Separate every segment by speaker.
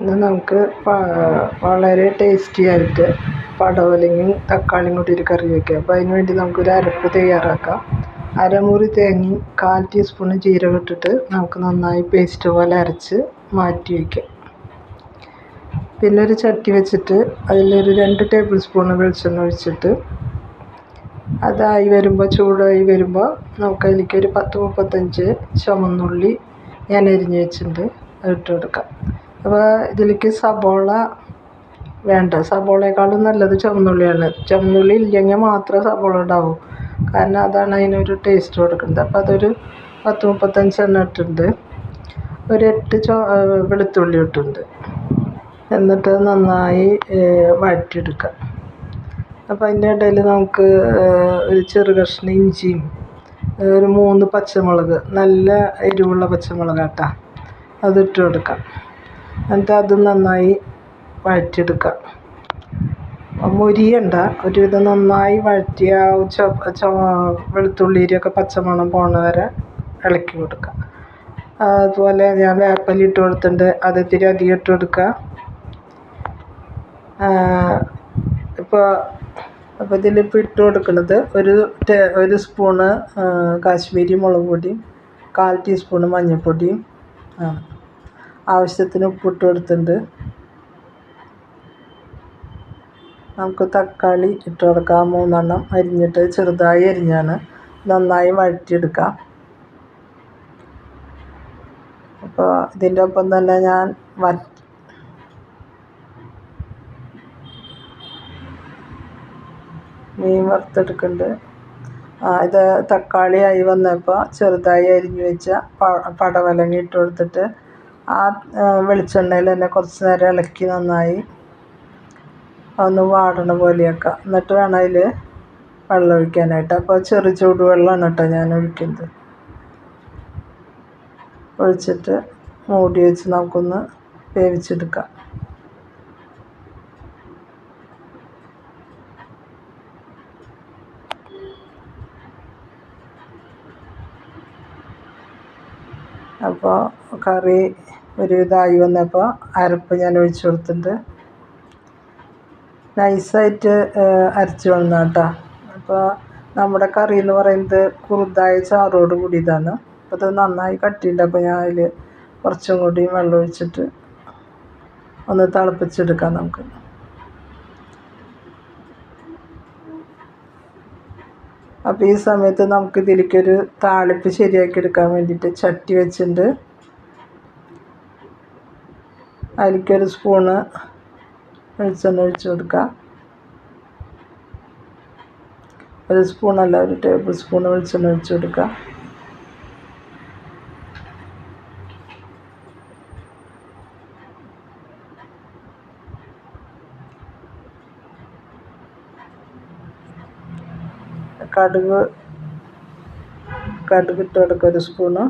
Speaker 1: ഇന്ന് നമുക്ക് വളരെ ടേസ്റ്റി ആയിട്ട് പടവലങ്ങയും തക്കാളിയും കൂട്ടി ഒരു കറി വയ്ക്കാം അപ്പോൾ അതിന് വേണ്ടി നമുക്കൊരു അരപ്പ് തയ്യാറാക്കാം. അരമുറി തേങ്ങയും കാൽ ടീസ്പൂൺ ജീരകം ഇട്ടിട്ട് നമുക്ക് നന്നായി പേസ്റ്റ് പോലെ അരച്ച് മാറ്റി വയ്ക്കാം പിന്നെ ഒരു ചട്ടി വെച്ചിട്ട് അതിലൊരു രണ്ട് ടേബിൾ സ്പൂൺ വെളിച്ചെണ്ണ ഒഴിച്ചിട്ട് അതായി വരുമ്പോൾ ചൂടായി വരുമ്പോൾ നമുക്ക് അതിലേക്ക് ഒരു പത്ത് മുപ്പത്തഞ്ച് ചുമന്നുള്ളി ഞാൻ അരിഞ്ഞ് വെച്ചിട്ടുണ്ട്. ഇട്ട് കൊടുക്കാം. അപ്പോൾ ഇതിലേക്ക് സബോള വേണ്ട. സബോളയെക്കാളും നല്ലത് ചുവന്നുള്ളിയാണ് ചുവന്നുള്ളി ഇല്ലെങ്കിൽ മാത്രമേ സബോള ഉണ്ടാവൂ. കാരണം അതാണ് അതിനൊരു ടേസ്റ്റ് കൊടുക്കുന്നത്. അപ്പോൾ അതൊരു പത്ത് മുപ്പത്തഞ്ചെണ്ണം ഇട്ടിട്ടുണ്ട്. ഒരു എട്ട് ചോ വെളുത്തുള്ളി ഇട്ടുണ്ട് എന്നിട്ട് നന്നായി വഴറ്റിയെടുക്കാം. അപ്പോൾ അതിന്റെ ഇടയിൽ നമുക്ക് ഒരു ചെറു കഷ്ണം ഇഞ്ചിയും ഒരു മൂന്ന് പച്ചമുളക് നല്ല എരിവുള്ള പച്ചമുളക് കേട്ടോ അതിട്ട് കൊടുക്കാം. എന്നിട്ട് അത് നന്നായി വഴറ്റിയെടുക്കാം മൊരിയണ്ട ഒരുവിധം നന്നായി വഴറ്റിയ ചോ ചോ വെളുത്തുള്ളിയൊക്കെ പച്ചമണം പോണ വരെ ഇളക്കി കൊടുക്കുക. അതുപോലെ ഞാൻ വേപ്പല ഇട്ട് കൊടുത്തിട്ടുണ്ട്. അത് ഇത്തിരി അധികം ഇട്ട് കൊടുക്കുക. ഇപ്പോൾ അപ്പോൾ ഇതിലിപ്പോൾ ഇട്ട് കൊടുക്കുന്നത് ഒരു ഒരു സ്പൂണ് കാശ്മീരി മുളക് പൊടിയും കാൽ ടീസ്പൂണ് മഞ്ഞൾപ്പൊടിയും ആണ് ആവശ്യത്തിന് ഉപ്പിട്ട് കൊടുത്തിട്ടുണ്ട്. നമുക്ക് തക്കാളി ഇട്ട് കൊടുക്കാം. മൂന്നെണ്ണം അരിഞ്ഞിട്ട് ചെറുതായി അരിഞ്ഞാണ് നന്നായി വഴറ്റിയെടുക്കാം. അപ്പോൾ ഇതിന്റെ ഒപ്പം തന്നെ ഞാൻ വ മീൻ വറുത്തെടുക്കുന്നുണ്ട്. ഇത് തക്കാളി ആയി വന്നപ്പോൾ ചെറുതായി അരിഞ്ഞു വെച്ച പടവലങ്ങ ഇട്ട് കൊടുത്തിട്ട് ആ വെളിച്ചെണ്ണയിൽ തന്നെ കുറച്ച് നേരം ഇളക്കി നന്നായി ഒന്ന് വാടണ പോലെയൊക്കെ. എന്നിട്ട് വേണം അതിൽ വെള്ളം ഒഴിക്കാനായിട്ട്. അപ്പോൾ ചെറു ചൂടുവെള്ളമാണ് കേട്ടോ ഞാൻ ഒഴിക്കുന്നത്. ഒഴിച്ചിട്ട് മൂടി വെച്ച് നമുക്കൊന്ന് വേവിച്ചെടുക്കാം. അപ്പോൾ കറി ഒരു ഇതായി വന്നപ്പോൾ അരപ്പ് ഞാൻ ഒഴിച്ചു കൊടുത്തിട്ടുണ്ട്. നൈസായിട്ട് അരച്ച് വന്ന കേട്ടോ. അപ്പോൾ നമ്മുടെ കറി എന്ന് പറയുന്നത് കുറുതായ ചാറോട് കൂടിയതാണ്. അപ്പോൾ അത് നന്നായി കട്ടിയുണ്ട്. അപ്പോൾ ഞാൻ അതിൽ കുറച്ചും കൂടി വെള്ളം ഒഴിച്ചിട്ട് ഒന്ന് തിളപ്പിച്ചെടുക്കാം നമുക്ക്. അപ്പോൾ ഈ സമയത്ത് നമുക്ക് ഇതിലേക്കൊരു താളിപ്പ് ശരിയാക്കി എടുക്കാൻ വേണ്ടിയിട്ട് ചട്ടി വെച്ചിട്ടുണ്ട്. അതിലേക്കൊരു സ്പൂണ് വെളിച്ചെണ്ണ ഒഴിച്ച് കൊടുക്കുക. ഒരു സ്പൂണല്ല ഒരു ടേബിൾ സ്പൂൺ വെളിച്ചെണ്ണ ഒഴിച്ച് കൊടുക്കുക. കടുക് കടുക് ഇട്ട് കൊടുക്കുക ഒരു സ്പൂണ്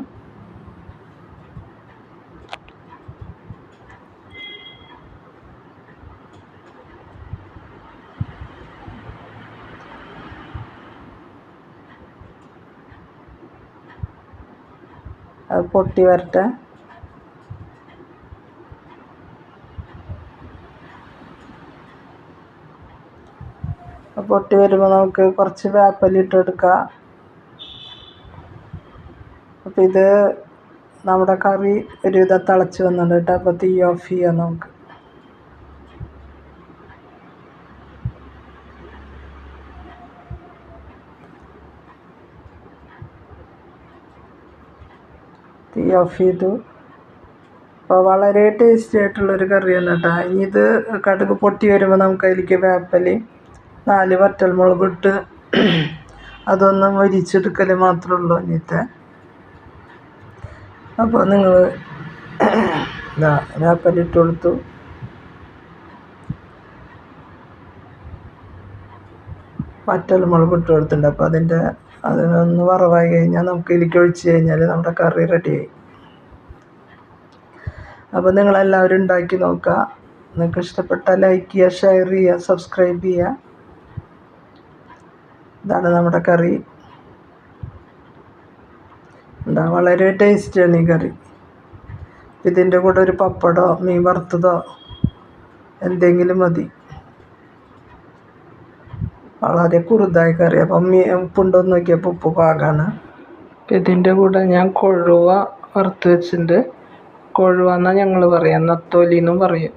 Speaker 1: അത് പൊട്ടി വരട്ടെ. പൊട്ടി വരുമ്പോൾ നമുക്ക് കുറച്ച് വേപ്പില ഇട്ട് കൊടുക്കുക അപ്പോൾ ഇത് നമ്മുടെ കറി ഒരുവിധം തിളച്ച് വന്നിട്ടുണ്ട് കേട്ടോ. അപ്പോൾ തീ ഓഫ് ചെയ്യാം നമുക്ക്. തീ ഓഫ് ചെയ്തു. അപ്പോൾ വളരെ ടേസ്റ്റി ആയിട്ടുള്ളൊരു കറിയാണ് കേട്ടോ. ഇനി ഇത് കടുക് പൊട്ടി വരുമ്പോൾ നമുക്ക് അതിലേക്ക് വേപ്പലയും നാല് വറ്റൽമുളക് ഇട്ട് അതൊന്നും മൊരിച്ചെടുക്കൽ മാത്രമേ ഉള്ളൂ ഇന്നത്തെ അപ്പോൾ നിങ്ങൾ ഇതാ വേപ്പല ഇട്ട് കൊടുത്തു. വറ്റൽമുളക് ഇട്ട് കൊടുത്തിട്ടുണ്ട്. അപ്പോൾ അതിന്റെ അതിനൊന്ന് വറവായി കഴിഞ്ഞാൽ നമുക്ക് ഇതിലേക്ക് ഒഴിച്ച് കഴിഞ്ഞാൽ നമ്മുടെ കറി റെഡിയായി. അപ്പോൾ നിങ്ങളെല്ലാവരും ഉണ്ടാക്കി നോക്കുക നിങ്ങൾക്ക് ഇഷ്ടപ്പെട്ടാൽ ലൈക്ക് ചെയ്യുക ഷെയർ ചെയ്യുക സബ്സ്ക്രൈബ് ചെയ്യുക. ഇതാണ് നമ്മുടെ കറി. എന്താ വളരെ ടേസ്റ്റിയാണ് ഈ കറി. ഇതിന്റെ കൂടെ ഒരു പപ്പടമോ മീൻ വറുത്തതോ എന്തെങ്കിലും മതി. വളരെ കുറുതായി കറി. അപ്പം മീ ഉപ്പുണ്ടോയെന്ന് നോക്കിയപ്പോൾ ഉപ്പ് പാകാണ്. ഇതിന്റെ കൂടെ ഞാൻ കൊഴുവ വറുത്ത് വെച്ചിട്ടുണ്ട്. കൊഴുവ എന്നാണ് ഞങ്ങൾ പറയാം നത്തോലി എന്നും പറയും.